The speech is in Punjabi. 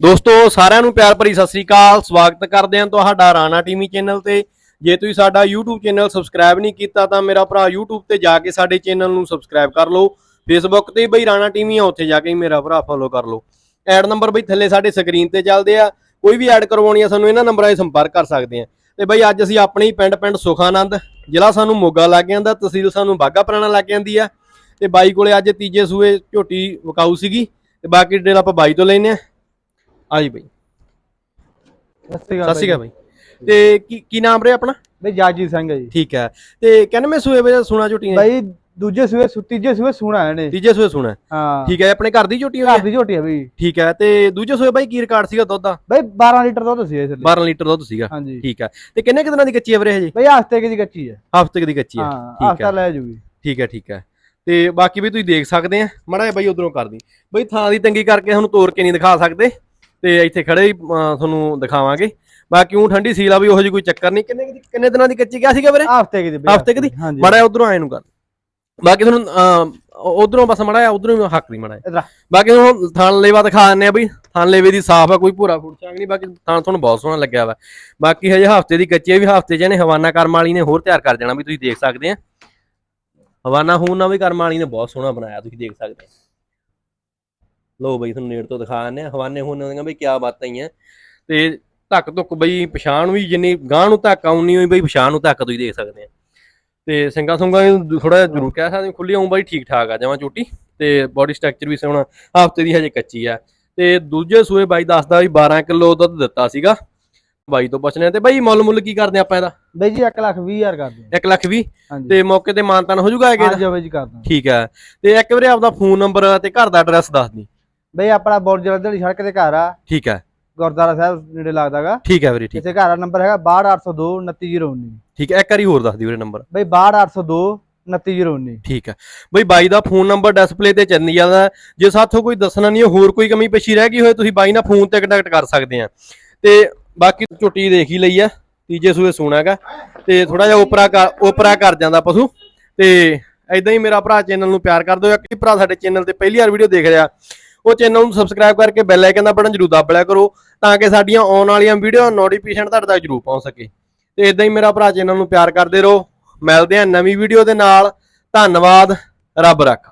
ਦੋਸਤੋ, ਸਾਰਿਆਂ ਨੂੰ ਪਿਆਰ ਭਰੀ ਸਤਿ ਸ੍ਰੀ ਅਕਾਲ। ਸਵਾਗਤ ਕਰਦੇ ਹਾਂ ਤੁਹਾਡਾ ਰਾਣਾ ਟੀਵੀ ਚੈਨਲ ਤੇ। ਜੇ ਤੁਸੀਂ ਸਾਡਾ YouTube ਚੈਨਲ ਸਬਸਕ੍ਰਾਈਬ ਨਹੀਂ ਕੀਤਾ, ਤਾਂ ਮੇਰਾ ਭਰਾ YouTube ਤੇ ਜਾ ਕੇ ਸਾਡੇ ਚੈਨਲ ਨੂੰ ਸਬਸਕ੍ਰਾਈਬ ਕਰ ਲਓ। Facebook ਤੇ ਬਈ ਰਾਣਾ ਟੀਵੀ ਆ, ਉੱਥੇ ਜਾ ਕੇ ਮੇਰਾ ਭਰਾ ਫੋਲੋ ਕਰ ਲਓ। ਐਡ ਨੰਬਰ ਬਈ ਥੱਲੇ ਸਾਡੇ ਸਕਰੀਨ ਤੇ ਚੱਲਦੇ ਆ। ਕੋਈ ਵੀ ਐਡ ਕਰਵਾਉਣੀ ਆ, ਸਾਨੂੰ ਇਹਨਾਂ ਨੰਬਰਾਂ 'ਤੇ ਸੰਪਰਕ ਕਰ ਸਕਦੇ ਆ। ਤੇ ਬਈ ਅੱਜ ਅਸੀਂ ਆਪਣੇ ਹੀ ਪਿੰਡ ਪਿੰਡ ਸੁਖਾਨੰਦ ਜ਼ਿਲ੍ਹਾ ਸਾਨੂੰ ਮੋਗਾ ਲੱਗ ਜਾਂਦਾ, ਤਹਿਸੀਲ ਸਾਨੂੰ ਬਾਗਾ ਪੁਰਾਣਾ ਲੱਗ ਜਾਂਦੀ ਆ। ਤੇ ਬਾਈ ਕੋਲੇ ਅੱਜ ਤੀਜੇ ਸੂਏ ਝੋਟੀ ਵਕਾਊ ਸੀਗੀ। ਤੇ ਬਾਕੀ ਡਿਟੇਲ ਆਪਾਂ ਬਾਈ ਤੋਂ ਲੈਨੇ ਆ। ਆ ਜੀ ਬਾਈ। ਸਤਿ ਸ਼੍ਰੀ ਅਕਾਲ ਬਾਈ ਤੇ ਕੀ ਕੀ ਨਾਮ ਰੇ ਆਪਣਾ? ਬਈ ਜਾਜੀ ਸਿੰਘ ਹੈ ਜੀ। ਠੀਕ ਹੈ। ਤੇ ਕਿੰਨਵੇਂ ਸੂਏ ਵੇ ਸੁਣਾ ਝੋਟੀਆਂ ਬਈ ਦੂਜੇ ਸੂਏ ਤੀਜੇ ਸੂਏ ਸੁਣਾ ਇਹਨੇ। ਤੀਜੇ ਸੂਏ ਸੁਣਾ। ਹਾਂ। ਠੀਕ ਹੈ ਆਪਣੇ ਘਰ ਦੀ ਝੋਟੀ ਹੋਈ ਘਰ ਹੈ ਦੀ ਝੋਟੀ ਬਈ। ਠੀਕ ਹੈ ਤੇ ਦੂਜੇ ਸੂਏ ਬਾਈ ਕੀ ਰਿਕਾਰਡ ਸੀਗਾ ਦੁੱਧ ਦਾ? ਬਈ 12 ਲੀਟਰ ਦੁੱਧ ਸੀ ਇਸ ਲਈ 12 ਲੀਟਰ ਦੁੱਧ ਸੀਗਾ। ਹਾਂਜੀ। ਠੀਕ ਹੈ ਤੇ ਕਿੰਨੇ ਕੁ ਦਿਨਾਂ ਦੀ ਕੱਚੀ ਹੈ ਵੀਰੇ ਹਜੇ ਬਈ ਹਫ਼ਤੇ ਕੀ ਦੀ ਕੱਚੀ ਹੈ। ਹਫ਼ਤੇ ਕੁ ਦੀ ਕੱਚੀ ਹੈ। ਹਾਂ ਠੀਕ ਹਫਤਾ ਹੈ ਲੈ ਜੂਗੀ। ਠੀਕ ਹੈ ਠੀਕ ਹੈ। ਤੇ ਬਾਕੀ ਵੀ ਤੁਸੀਂ ਦੇਖ ਸਕਦੇ ਆ। ਮੜਾ ਬਾਈ ਉਧਰੋਂ ਕਰਦੀ ਬਈ ਥਾਂ ਦੀ ਤੰਗੀ ਕਰਕੇ ਤੁਹਾਨੂੰ ਤੋੜ ਕੇ ਨਹੀਂ ਦਿਖਾ ਸਕਦੇ। ਤੇ ਇੱਥੇ ਖੜੇ ਹੀ ਤੁਹਾਨੂੰ ਦਿਖਾਵਾਂਗੇ। ਬਾਕੀ ਉਹ ਠੰਡੀ ਸੀਲ ਆ ਵੀ ਉਹੋ ਜਿਹੀ ਕੋਈ ਚੱਕਰ ਨਹੀਂ। ਕਿੰਨੇ ਕਿੰਨੇ ਦਿਨਾਂ ਦੀ ਕੱਚੀ ਗਿਆ ਸੀਗਾ ਵੀਰੇ? ਹਫ਼ਤੇ ਕੀ ਦੀ ਹਫ਼ਤੇ ਕੁ ਦੀ? ਮੜਾ ਉਧਰੋਂ ਆਏ ਨੂੰ ਕਰ। ਬਾਕੀ ਤੁਹਾਨੂੰ ਉਧਰੋਂ ਬਸ ਮੜਾ ਆ ਉਧਰੋਂ ਹੱਕ ਨਹੀਂ ਮੜਾ। ਬਾਕੀ ਤੁਹਾਨੂੰ ਥਾਣ ਲੇਵਾ ਦਿਖਾ ਦਿੰਨੇ ਆ ਬਈ। ਥਾਣ ਲੇਵੇ ਦੀ ਸਾਫ਼ ਆ ਕੋਈ ਭੂਰਾ ਫੁੱਟ ਚਾਂਗ ਨਹੀਂ। ਬਾਕੀ ਥਾਣ ਤੁਹਾਨੂੰ ਬਹੁਤ ਸੋਹਣਾ ਲੱਗਿਆ ਵਾ। ਬਾਕੀ ਹਜੇ ਹਫ਼ਤੇ ਦੀ ਕੱਚੀ ਆ ਵੀ ਹਫ਼ਤੇ ਚ ਇਹਨੇ ਹਵਾਨਾ ਕਰਮ ਵਾਲੀ ਨੇ ਹੋਰ ਤਿਆਰ ਕਰ ਜਾਣਾ ਵੀ ਤੁਸੀਂ ਦੇਖ ਸਕਦੇ ਆ। ਹਵਾਨਾ ਨਾਲ ਵੀ ਕਰਮ ਵਾਲੀ ਨੇ ਬਹੁਤ ਸੋਹਣਾ ਬਣਾਇਆ ਤੁਸੀਂ ਦੇਖ ਸਕਦੇ ਆ। ਲੋ ਬਈ ਤੁਹਾਨੂੰ ਨੇੜ ਤੋਂ ਦਿਖਾ ਦਿੰਨੇ ਆ ਹਵਾਨੇ ਹੂਨ ਦੀਆਂ ਬਈ ਕਿਆ ਬਾਤਾਂ ਹੀ ਆ। ਤੇ ਧੱਕ ਧੁੱਕ ਬਈ ਪਛਾਣ ਵੀ ਜਿੰਨੀ ਗਾਂ ਨੂੰ ਧੱਕ ਆਉਣੀ ਹੋਈ ਬਈ ਪਛਾਣ ਨੂੰ ਧੱਕ ਤੁਸੀਂ ਦੇਖ ਸਕਦੇ ਆ। ਤੇ ਸਿੰਗਾ ਸੁੰਗਾ ਥੋੜਾ ਜਿਹਾ ਜ਼ਰੂਰ ਕਹਿ ਸਕਦੇ ਖੁੱਲੀ ਆਉਂ ਬਾਈ ਠੀਕ ਠਾਕ ਆ ਜਮਾਂ ਝੋਟੀ ਤੇ ਬਾਡੀ ਸਟਰਕਚਰ ਵੀ ਸੋਹਣਾ ਹਫ਼ਤੇ ਦੀ ਹਜੇ ਕੱਚੀ ਆ। ਤੇ ਦੂਜੇ ਸੂਏ ਬਾਈ ਦੱਸਦਾ ਵੀ 12 ਕਿਲੋ ਦੁੱਧ ਦਿੱਤਾ ਸੀਗਾ। ਬਾਈ ਤੋਂ ਪੁੱਛਨੇ ਆ ਤੇ ਬਾਈ ਮੁੱਲ ਮੁੱਲ ਕੀ ਕਰਦੇ ਆਪਾਂ ਇਹਦਾ? ਬਈ ਜੀ 1 ਲੱਖ 20 ਹਜ਼ਾਰ ਕਰ ਦਿਓ 1 ਲੱਖ ਵੀ ਹਾਂਜੀ। ਤੇ ਮੌਕੇ ਤੇ ਮਾਨਤਾਨ ਹੋ ਜੂਗਾ ਹੈਗੇ ਹਾਂਜੀ ਬਈ ਜੀ ਕਰ ਦਾਂ ਠੀਕ ਹੈ ਤੇ ਇੱਕ ਵਾਰੀ ਆਪਦਾ ਫੋਨ ਨੰਬਰ ਤੇ ਘਰ ਦਾ ਐਡਰੈਸ ਦੱਸ ਦੀ। ਬਈ ਆਪਣਾ ਬੋਰਡ ਜਲਦੀ ਵਾਲੀ ਸੜਕ ਤੇ ਘਰ ਆ। ਠੀਕ ਹੈ। ਗੁਰਦੁਆਰਾ ਸਾਹਿਬ ਨੇੜੇ ਲੱਗਦਾਗਾ ਠੀਕ ਹੈ ਵੀਰੇ ਠੀਕ। ਇਸੇ ਘਰ ਦਾ ਨੰਬਰ ਹੈਗਾ 62802 29019 ਠੀਕ ਹੈ ਇੱਕ ਵਾਰੀ ਹੋਰ ਦੱਸ ਦੀ ਵੀਰੇ ਨੰਬਰ ਬਈ 62802 29019 ਠੀਕ ਹੈ। ਬਈ ਬਾਈ ਦਾ ਫੋਨ ਨੰਬਰ ਡਿਸਪਲੇ ਤੇ ਚੱਲਣੀ ਜਾਂਦਾ। ਜੇ ਸਾਥੋਂ ਕੋਈ ਦੱਸਣਾ ਨਹੀਂ ਹੈ, ਹੋਰ ਕੋਈ ਕਮੀ ਪੇਸ਼ੀ ਰਹਿ ਗਈ ਹੋਏ ਤੁਸੀਂ ਬਾਈ ਨਾਲ ਫੋਨ ਤੇ ਕੰਟੈਕਟ ਕਰ ਸਕਦੇ ਆ। ਤੇ ਬਾਕੀ ਝੁੱਟੀ ਦੇਖ ਹੀ ਲਈ ਆ। ਤੀਜੇ ਸੂਏ ਸੋਣਾਗਾ ਤੇ ਥੋੜਾ ਜਿਹਾ ਉਪਰਾ ਉਪਰਾ ਕਰ ਜਾਂਦਾ ਪਸ਼ੂ। ਤੇ ਐਦਾਂ ਹੀ ਮੇਰਾ ਭਰਾ ਚੈਨਲ ਨੂੰ ਪਿਆਰ ਕਰ ਦਿਓ। ਇੱਕ ਭਰਾ ਸਾਡੇ ਚੈਨਲ ਤੇ ਪਹਿਲੀ ਵਾਰ ਵੀਡੀਓ ਦੇਖ ਰਿਹਾ। ਉਹ ਚੈਨਲ ਨੂੰ ਸਬਸਕ੍ਰਾਈਬ ਕਰਕੇ ਬੈਲ ਆਈਕਨ ਦਾ ਬਟਨ ਜਰੂਰ ਦਬ ਲਿਆ ਕਰੋ ਤਾਂ ਕਿ ਸਾਡੀਆਂ ਆਉਣ ਵਾਲੀਆਂ ਵੀਡੀਓ ਨੋਟੀਫਿਕੇਸ਼ਨ ਤੁਹਾਡੇ ਤੱਕ ਜਰੂਰ ਪਹੁੰਚ ਸਕੇ। ਤੇ ਇਦਾਂ ਹੀ ਮੇਰਾ ਭਰਾ ਚੈਨਲ ਨੂੰ ਪਿਆਰ ਕਰਦੇ ਰਹੋ। ਮਿਲਦੇ ਹਾਂ ਨਵੀਂ ਵੀਡੀਓ ਦੇ ਨਾਲ। ਧੰਨਵਾਦ। ਰੱਬ ਰੱਖ।